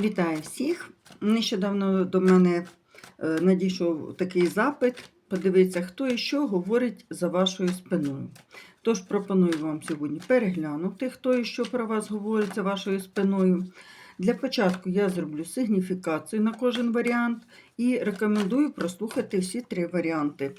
Вітаю всіх! Нещодавно до мене е, надійшов такий запит. Подивитися, хто і що говорить за вашою спиною. Тож пропоную вам сьогодні переглянути, хто і що про вас говорить за вашою спиною. Для початку я зроблю сигніфікацію на кожен варіант і рекомендую прослухати всі три варіанти.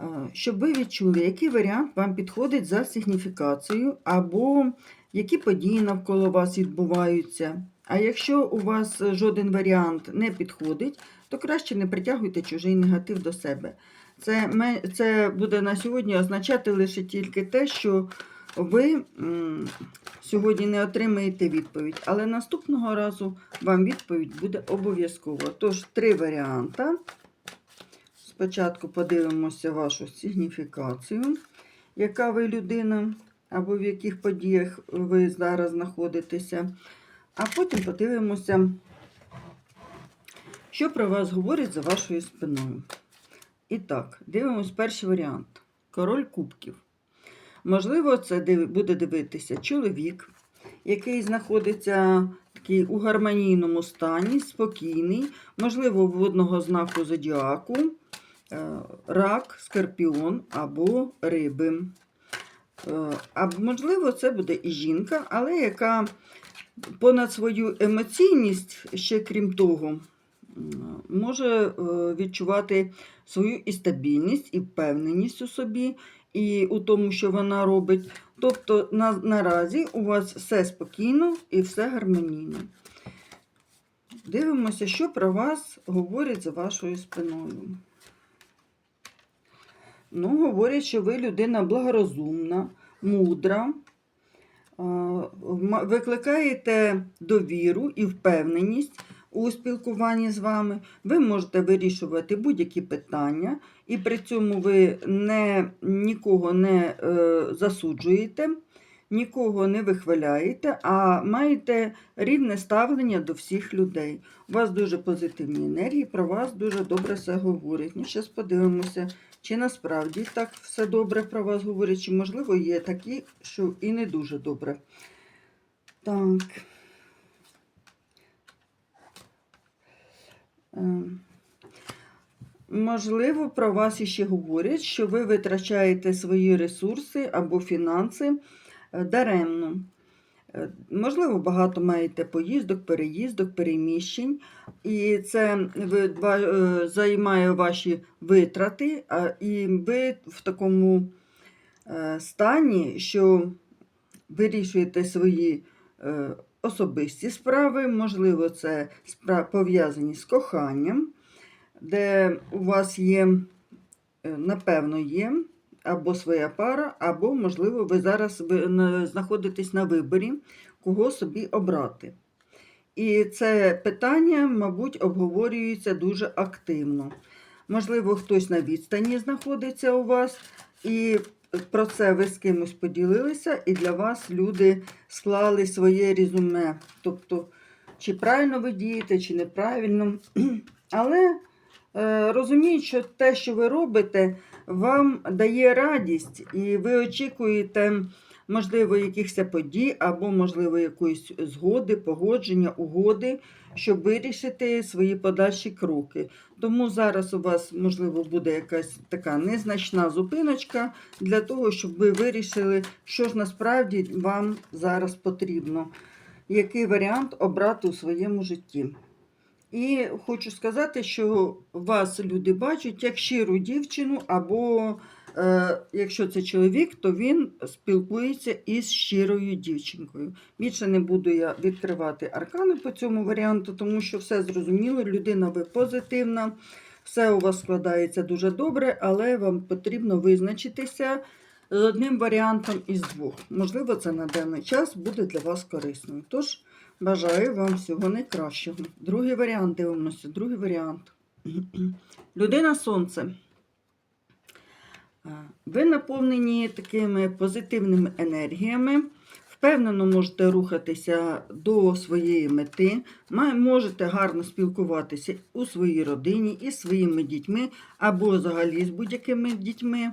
Е, Щоб ви відчули, який варіант вам підходить за сигніфікацією, або які події навколо вас відбуваються. А якщо у вас жоден варіант не підходить, то краще не притягуйте чужий негатив до себе. Це, це буде на сьогодні означати лише тільки те, що ви сьогодні не отримаєте відповідь, але наступного разу вам відповідь буде обов'язково. Тож, три варіанти. Спочатку подивимося вашу сигніфікацію, яка ви людина, або в яких подіях ви зараз знаходитеся. А потім подивимося, що про вас говорить за вашою спиною. І так, дивимось перший варіант. Король кубків. Можливо, це буде дивитися чоловік, який знаходиться такий у гармонійному стані, спокійний, можливо, водного знаку зодіаку, е, рак, скорпіон або риби. Е, А можливо, це буде і жінка, але яка понад свою емоційність, ще крім того, може е, відчувати свою і стабільність, і впевненість у собі, і у тому, що вона робить. Тобто на, наразі у вас все спокійно і все гармонійно. Дивимося, що про вас говорять за вашою спиною. Ну, говорять, що ви людина благорозумна, мудра, викликаєте довіру і впевненість у спілкуванні з вами. Ви можете вирішувати будь-які питання, і при цьому ви не, нікого не е, засуджуєте, нікого не вихваляєте, а маєте рівне ставлення до всіх людей. У вас дуже позитивні енергії, про вас дуже добре все говорять. Ну, зараз подивимося, чи насправді так все добре про вас говорять, чи, можливо, є такі, що і не дуже добре. Так. Ем. Можливо, про вас іще говорять, що ви витрачаєте свої ресурси або фінанси е, даремно. Е, Можливо, багато маєте поїздок, переїздок, переміщень, і це е, займає ваші витрати, і ви в такому е, стані, що вирішуєте свої особисті справи, можливо, це пов'язані з коханням, де у вас є, напевно, є або своя пара, або, можливо, ви зараз знаходитесь на виборі, кого собі обрати. І це питання, мабуть, обговорюється дуже активно. Можливо, хтось на відстані знаходиться у вас, і про це ви з кимось поділилися, і для вас люди склали своє резюме. Тобто, чи правильно ви дієте, чи неправильно. Але е, розуміють, що те, що ви робите, вам дає радість, і ви очікуєте, можливо, якихось подій, або, можливо, якоїсь згоди, погодження, угоди, щоб вирішити свої подальші кроки. Тому зараз у вас, можливо, буде якась така незначна зупиночка для того, щоб ви вирішили, що ж насправді вам зараз потрібно, який варіант обрати у своєму житті. І хочу сказати, що вас люди бачать як щиру дівчину, або е, якщо це чоловік, то він спілкується із щирою дівчинкою. Більше не буду я відкривати аркани по цьому варіанту, тому що все зрозуміло, людина ви позитивна, все у вас складається дуже добре, але вам потрібно визначитися з одним варіантом із двох. Можливо, це на даний час буде для вас корисним. Тож бажаю вам всього найкращого. Другий варіант дивимося. Другий варіант. Людина сонце. Ви наповнені такими позитивними енергіями. Впевнено можете рухатися до своєї мети, можете гарно спілкуватися у своїй родині із своїми дітьми або взагалі з будь-якими дітьми.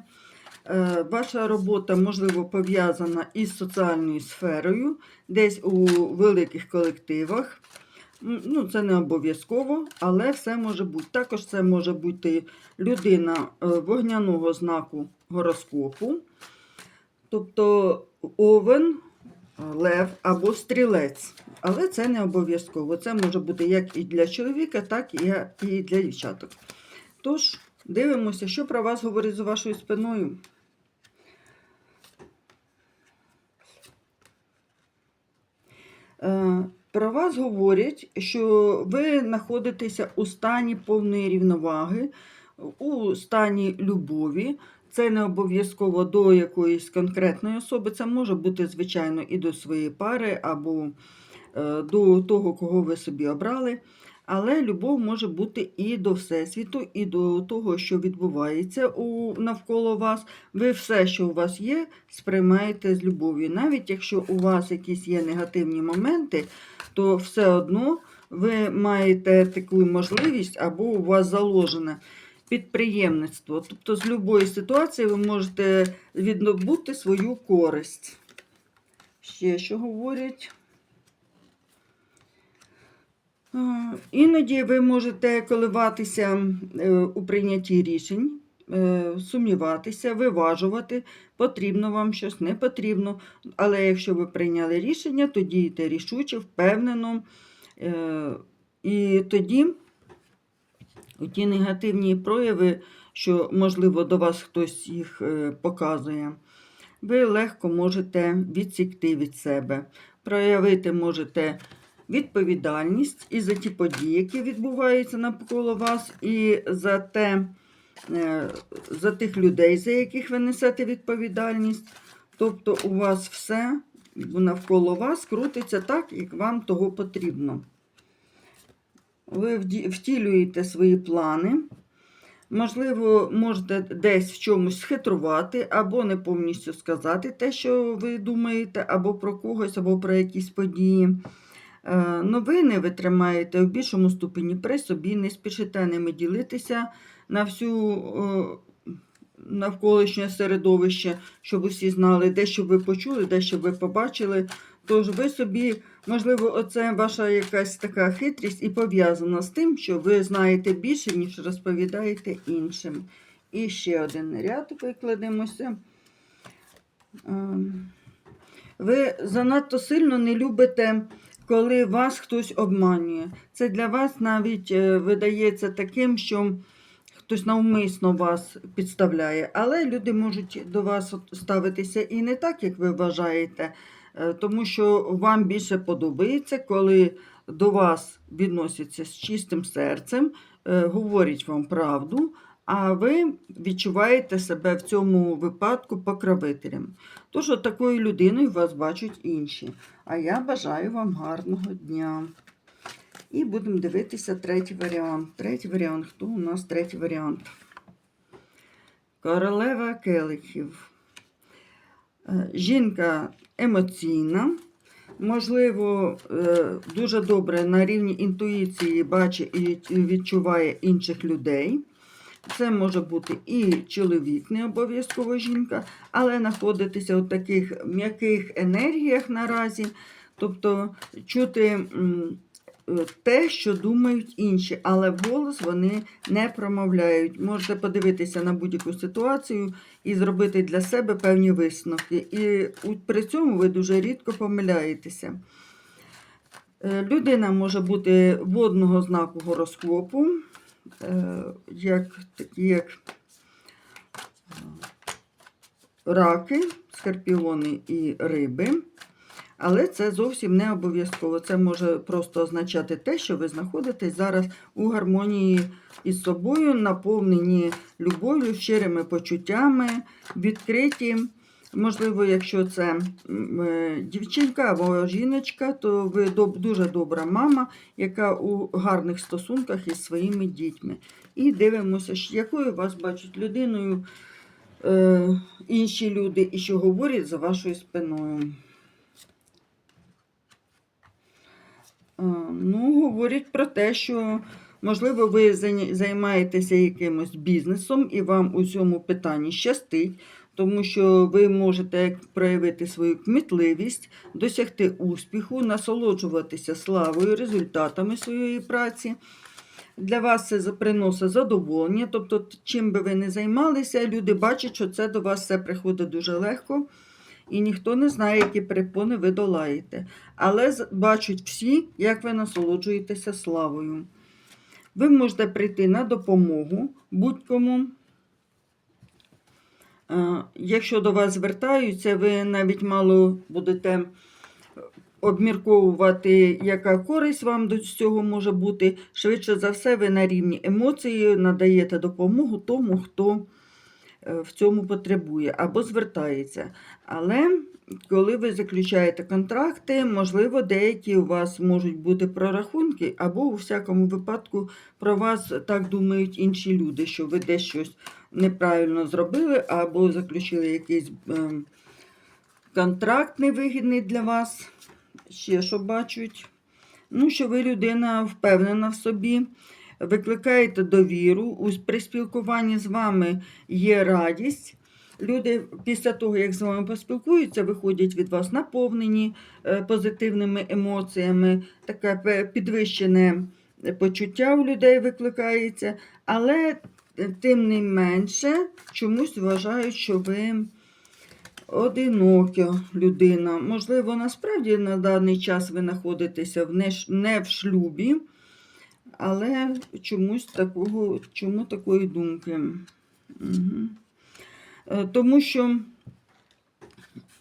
Е, Ваша робота, можливо, пов'язана із соціальною сферою, десь у великих колективах. Ну, це не обов'язково, але все може бути. Також це може бути людина е, вогняного знаку гороскопу, тобто овен, лев або стрілець. Але це не обов'язково. Це може бути як і для чоловіка, так і для дівчаток. Тож, дивимося, що про вас говорить за вашою спиною. Е, Про вас говорять, що ви знаходитеся у стані повної рівноваги, у стані любові. Це не обов'язково до якоїсь конкретної особи, це може бути, звичайно, і до своєї пари, або е, до того, кого ви собі обрали. Але любов може бути і до Всесвіту, і до того, що відбувається у, навколо вас. Ви все, що у вас є, сприймаєте з любов'ю. Навіть якщо у вас якісь є негативні моменти, то все одно ви маєте таку можливість або у вас заложене підприємництво. Тобто з будь-якої ситуації ви можете віднобути свою користь. Ще що говорять? Іноді ви можете коливатися е, у прийнятті рішень, сумніватися, виважувати, потрібно вам щось, не потрібно. Але якщо ви прийняли рішення, то дійте рішуче, впевнено. І тоді ті негативні прояви, що, можливо, до вас хтось їх показує, ви легко можете відсікти від себе. Проявити можете відповідальність і за ті події, які відбуваються навколо вас, і за те, е, за тих людей, за яких ви несете відповідальність. Тобто у вас все навколо вас крутиться так, як вам того потрібно. Ви втілюєте свої плани. Можливо, можете десь в чомусь схитрувати, або не повністю сказати те, що ви думаєте, або про когось, або про якісь події. Е, новини ви тримаєте в більшому ступені при собі, не спішите ними ділитися на всю е, навколишнє середовище, щоб усі знали, де що ви почули, де що ви побачили. Тож ви собі, можливо, оце ваша якась така хитрість і пов'язана з тим, що ви знаєте більше, ніж розповідаєте іншим. І ще один ряд викладемося. Ем, ви занадто сильно не любите коли вас хтось обманює. Це для вас навіть е, видається таким, що хтось навмисно вас підставляє, але люди можуть до вас ставитися і не так, як ви вважаєте, е, тому що вам більше подобається, коли до вас відносяться з чистим серцем, е, говорять вам правду а ви відчуваєте себе в цьому випадку покровителем. Тож, такою людиною вас бачать інші. А я бажаю вам гарного дня. І будемо дивитися третій варіант. Третій варіант. Хто у нас третій варіант? Королева келихів. Е, жінка емоційна. Можливо, е, дуже добре на рівні інтуїції бачить і відчуває інших людей. Це може бути і чоловік, не обов'язково жінка, але знаходитися у таких м'яких енергіях наразі, тобто чути те, що думають інші, але вголос вони не промовляють. Можете подивитися на будь-яку ситуацію і зробити для себе певні висновки. І при цьому ви дуже рідко помиляєтеся. Е, людина може бути водного знаку гороскопу. Е, як як е, раки, скорпіони і риби. Але це зовсім не обов'язково. Це може просто означати те, що ви знаходитесь зараз у гармонії із собою, наповнені любов'ю, щирими почуттями, відкриті. Можливо, якщо це е, дівчинка або жіночка, то ви дуже добра мама, яка у гарних стосунках із своїми дітьми. І дивимося, якою вас бачать людиною е, інші люди і що говорять за вашою спиною. Ну, говорять про те, що, можливо, ви займаєтеся якимось бізнесом і вам у цьому питанні щастить. тому що ви можете проявити свою кмітливість, досягти успіху, насолоджуватися славою, результатами своєї праці. Для вас це приносить задоволення, тобто, чим би ви не займалися, люди бачать, що це до вас все приходить дуже легко, і ніхто не знає, які перепони ви долаєте. Але бачать всі, як ви насолоджуєтеся славою. Ви можете прийти на допомогу будь-кому. Е, Якщо до вас звертаються, ви навіть мало будете обмірковувати, яка користь вам до цього може бути. Швидше за все, ви на рівні емоції надаєте допомогу тому, хто в цьому потребує або звертається. Але коли ви заключаєте контракти, можливо, деякі у вас можуть бути прорахунки, або у всякому випадку про вас так думають інші люди, що ви десь щось неправильно зробили, або заключили якийсь ем, контракт невигідний для вас. Ще що бачать. Ну, що ви людина впевнена в собі, викликаєте довіру, у спілкуванні з вами є радість. Люди після того, як з вами поспілкуються, виходять від вас наповнені е, позитивними емоціями, таке підвищене почуття у людей викликається, але е, тим не менше чомусь вважають, що ви одинока людина. Можливо, насправді на даний час ви знаходитеся не в шлюбі, але чомусь такого, чому такої думки? Угу. Тому що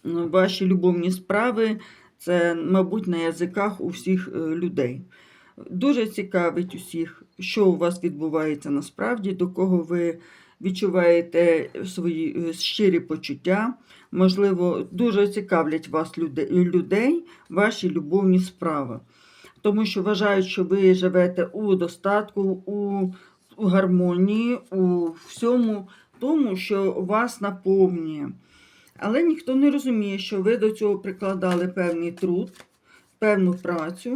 ваші любовні справи це, мабуть, на язиках у всіх е, людей. Дуже цікавить усіх, що у вас відбувається насправді, до кого ви відчуваєте свої е, щирі почуття. Можливо, дуже цікавлять вас людей, ваші любовні справи. Тому що вважають, що ви живете у достатку, у, гармонії, у всьому тому, що вас наповнює. Але ніхто не розуміє, що ви до цього прикладали певний труд, певну працю,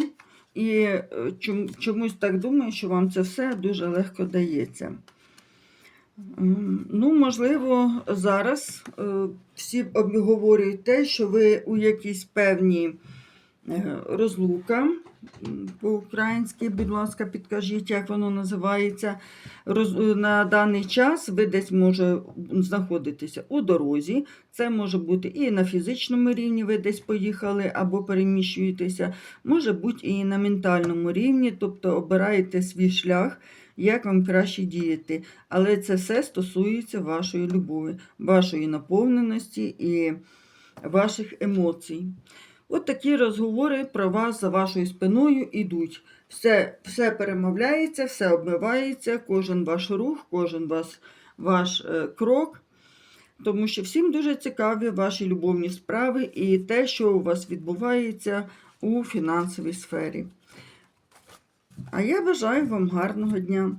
і е, чом- чомусь так думаю, що вам це все дуже легко дається. Ну, можливо, зараз е, всі обговорюють те, що ви у якійсь певній розлука. По-українськи, будь ласка, підкажіть, як воно називається. Роз, е, на даний час ви десь може знаходитися у дорозі. Це може бути і на фізичному рівні, ви десь поїхали або переміщуєтеся, може бути і на ментальному рівні, тобто обираєте свій шлях, як вам краще діяти. Але це все стосується вашої любові, вашої наповненості і ваших емоцій. От такі розговори про вас за вашою спиною йдуть. Все, все перемовляється, все обмивається, кожен ваш рух, кожен вас, ваш е, крок. Тому що всім дуже цікаві ваші любовні справи і те, що у вас відбувається у фінансовій сфері. А я бажаю вам гарного дня.